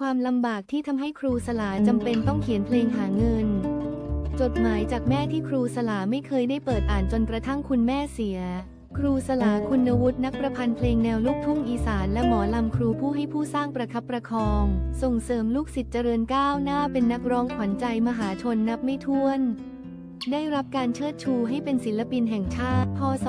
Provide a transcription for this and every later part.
ความลำบากที่ทำให้ครูสลาจำเป็นต้องเขียนเพลงหาเงิน จดหมายจากแม่ที่ครูสลาไม่เคยได้เปิดอ่านจนกระทั่งคุณแม่เสีย ครูสลาคุณวุฒินักประพันธ์เพลงแนวลูกทุ่งอีสานและหมอลำครูผู้ให้ผู้สร้างประคับประคอง ส่งเสริมลูกศิษย์เจริญก้าวหน้าเป็นนักร้องขวัญใจมหาชนนับไม่ถ้วน ได้รับการเชิดชูให้เป็นศิลปินแห่งชาติ พศ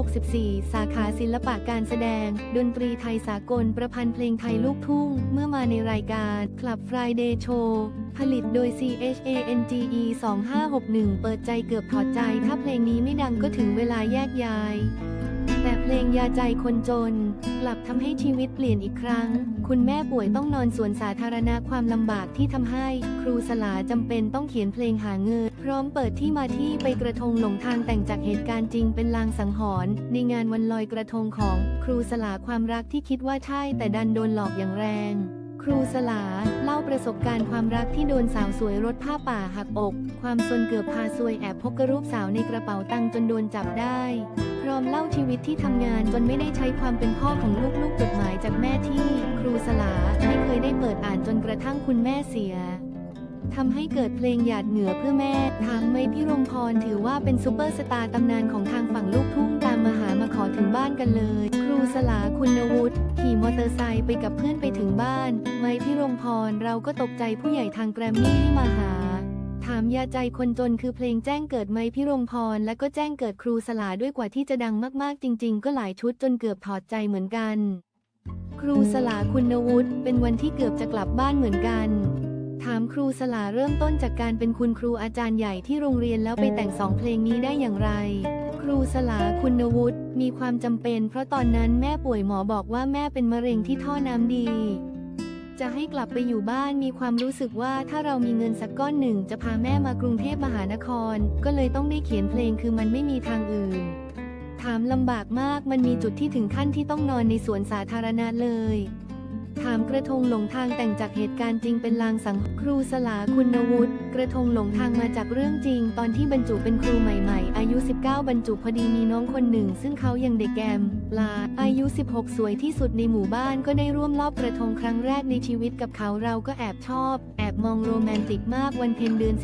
2564 สาขาศิลปะการแสดง ดนตรีไทยสากลประพันธ์เพลงไทยลูกทุ่ง เมื่อมาในรายการ Club Friday Show ผลิตโดย CHANGE 2561 เปิดใจเกือบถอดใจ ถ้าเพลงนี้ไม่ดังก็ถึงเวลาแยกย้าย แต่เพลงยาใจคนจน กลับทำให้ชีวิตเปลี่ยนอีกครั้ง คุณแม่ป่วยต้องนอนสวนสาธารณะความลำบากที่ทำให้ ครูสลาจำเป็นต้องเขียนเพลงหาเงินพร้อมเปิดที่มาที่ไปกระทงหลงทางแต่งจากเหตุการณ์จริงเป็นลางสังหรณ์ในงานวันลอยกระทงของครูสลาความรักที่คิดว่าใช่แต่ดันโดนหลอกอย่างแรงครูสลาเล่าประสบการณ์ความรักที่โดนสาวสวยรถผ้าป่าหักอก ความซนเกือบพาซวยแอบพกกระรูปสาวในกระเป๋าตังค์จนโดนจับได้ ร้อมเล่าชีวิตที่ทำงานจนไม่ได้ใช้ความเป็นพ่อของลูกๆจดหมายจากแม่ที่ครูสลาไม่เคยได้เปิดอ่านจนกระทั่งคุณแม่เสียทำให้เกิดเพลงหยาดเหงื่อเพื่อแม่ทางไม่พี่รมพรถือว่าเป็นซูเปอร์สตาร์ตำนานของทางฝั่งลูกทุ่งตามมาหามาขอถึงบ้านกันเลย ครูสลาคุณวุฒิขี่มอเตอร์ไซค์ไปกับเพื่อนไปถึงบ้าน ไม่พี่รมพรเราก็ตกใจผู้ใหญ่ทางแกรมมี่ให้มาหาามยาใจคนจนคือเพลงแจ้งเกิดไหมพี่รงพร และก็แจ้งเกิดครูสลาด้วยกว่าที่จะดังมากๆ จริง ๆ ก็หลายชุดจนเกือบถอดใจเหมือนกัน ครูสลาคุณวุฒิเป็นวันที่เกือบจะกลับบ้านเหมือนกัน ถามครูสลาเริ่มต้นจากการเป็นคุณครูอาจารย์ใหญ่ที่โรงเรียนแล้วไปแต่งสองเพลงนี้ได้อย่างไร ครูสลาคุณวุฒิมีความจำเป็น เพราะตอนนั้นแม่ป่วยหมอบอกว่าแม่เป็นมะเร็งที่ท่อน้ำดี จะให้กลับไปอยู่บ้านมีความรู้สึกว่าถ้าเรามีเงินสักก้อนหนึ่ง จะพาแม่มากรุงเทพมหานคร ก็เลยต้องได้เขียนเพลงคือมันไม่มีทางอื่น ถามลำบากมากมันมีจุดที่ถึงขั้นที่ต้องนอนในสวนสาธารณะเลย ถามกระทงหลงทางแต่งจากเหตุการณ์จริงเป็นลางสังครูสลาคุณวุฒิ กระทงหลงทางมาจากเรื่องจริง ตอนที่บรรจุเป็นครูใหม่ๆ อายุ 19 บรรจุพอดีมีน้องคนหนึ่ง ซึ่งเขายังเด็กแกม ลา อายุ 16 สวยที่สุดในหมู่บ้านก็ได้ร่วมรอบกระทงครั้งแรกในชีวิตกับเขาเราก็แอบชอบ แอบมองโรแมนติกมากวันเพ็ญเดือน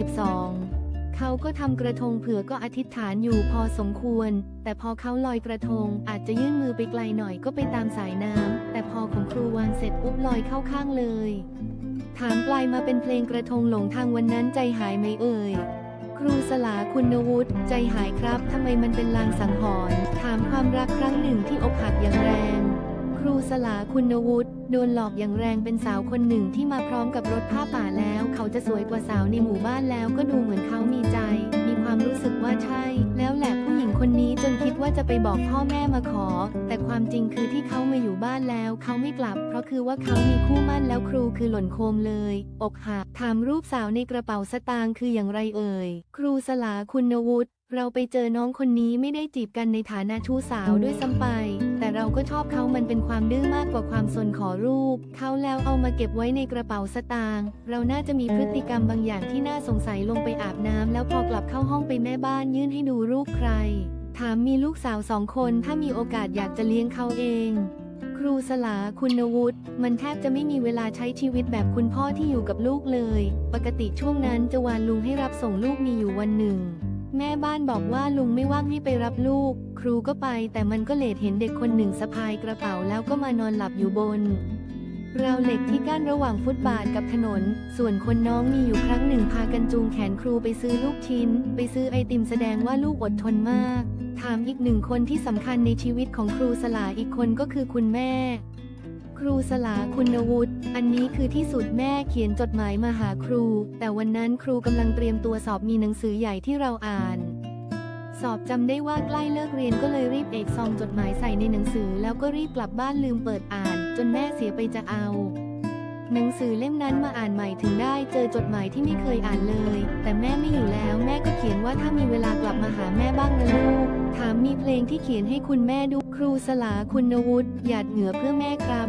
12เขาก็ทำกระทงเผื่อก็อธิษฐานอยู่พอสมควร แต่พอเขาลอยกระทงอาจจะยื่นมือไปไกลหน่อยก็ไปตามสายน้ำแต่พอของครูวางเสร็จปุ๊บลอยเข้าข้างเลย ถามปลายมาเป็นเพลงกระทงหลงทางวันนั้นใจหายไหมเอ่ย ครูสลาคุณวุฒิใจหายครับทำไมมันเป็นลางสังหรณ์ถามความรักครั้งหนึ่งที่อกหักอย่างแรง ครูสลาคุณวุฒิโดนหลอกอย่างแรงเป็นสาวคนหนึ่งที่มาพร้อมกับรถผ้าป่าแล้ว เขาจะสวยกว่าสาวในหมู่บ้านแล้วก็ดูเหมือนเขามีใจ มีความรู้สึกว่าใช่ แล้วแหละผู้หญิงคนนี้จนคิดว่าจะไปบอกพ่อแม่มาขอ แต่ความจริงคือที่เขามาอยู่บ้านแล้ว เขาไม่กลับ เพราะคือว่าเขามีคู่มั่นแล้ว คือหล่นโคมเลย อกหักถามรูปสาวในกระเป๋าสตางค์คืออย่างไรเอ่ย ครูสลาคุณวุฒิเราไปเจอน้องคนนี้ไม่ได้จีบกันในฐานะชู้สาวด้วยซ้ำไป แต่เราก็ชอบเขามันเป็นความดื้อมากกว่าความสนขอรูป เขาแล้วเอามาเก็บไว้ในกระเป๋าสตางค์ เราน่าจะมีพฤติกรรมบางอย่างที่น่าสงสัยลงไปอาบน้ำแล้วพอกลับเข้าห้องไปแม่บ้านยื่นให้ดูรูปใคร ถามมีลูกสาวสองคนถ้ามีโอกาสอยากจะเลี้ยงเขาเอง ครูสลาคุณวุฒิมันแทบจะไม่มีเวลาใช้ชีวิตแบบคุณพ่อที่อยู่กับลูกเลย ปกติช่วงนั้นจะวานลุงให้รับส่งลูกมีอยู่วันหนึ่ง แม่บ้านบอกว่าลุงไม่ว่างให้ไปรับลูก ครูก็ไปแต่มันก็เลดเห็นเด็กคนหนึ่งสะพายกระเป๋าแล้วก็มานอนหลับอยู่บนราวเหล็กที่กั้นระหว่างฟุตบาทกับถนน ส่วนคนน้องมีอยู่ครั้งหนึ่งพากันจูงแขนครูไปซื้อลูกชิ้น ไปซื้อไอติมแสดงว่าลูกอดทนมาก ถามอีกหนึ่งคนที่สำคัญในชีวิตของครูสลาอีกคนก็คือคุณแม่ ครูสลาคุณวุฒิอันนี้คือที่สุดแม่เขียนจดหมายมาหาครู แต่วันนั้นครูกำลังเตรียมตัวสอบมีหนังสือใหญ่ที่เราอ่าน สอบจำได้ว่าใกล้เลิกเรียนก็เลยรีบเอกซองจดหมายใส่ในหนังสือ แล้วก็รีบกลับบ้านลืมเปิดอ่าน จนแม่เสียไปจะเอา หนังสือเล่มนั้นมาอ่านใหม่ถึงได้เจอจดหมายที่ไม่เคยอ่านเลย แต่แม่ไม่อยู่แล้ว ขียนว่าถ้ามีเวลากลับมาหาแม่บ้างนะลูก ถามมีเพลงที่เขียนให้คุณแม่ดู ครูสลาคุณวุฒิหยาดเหงื่อเพื่อแม่ครับ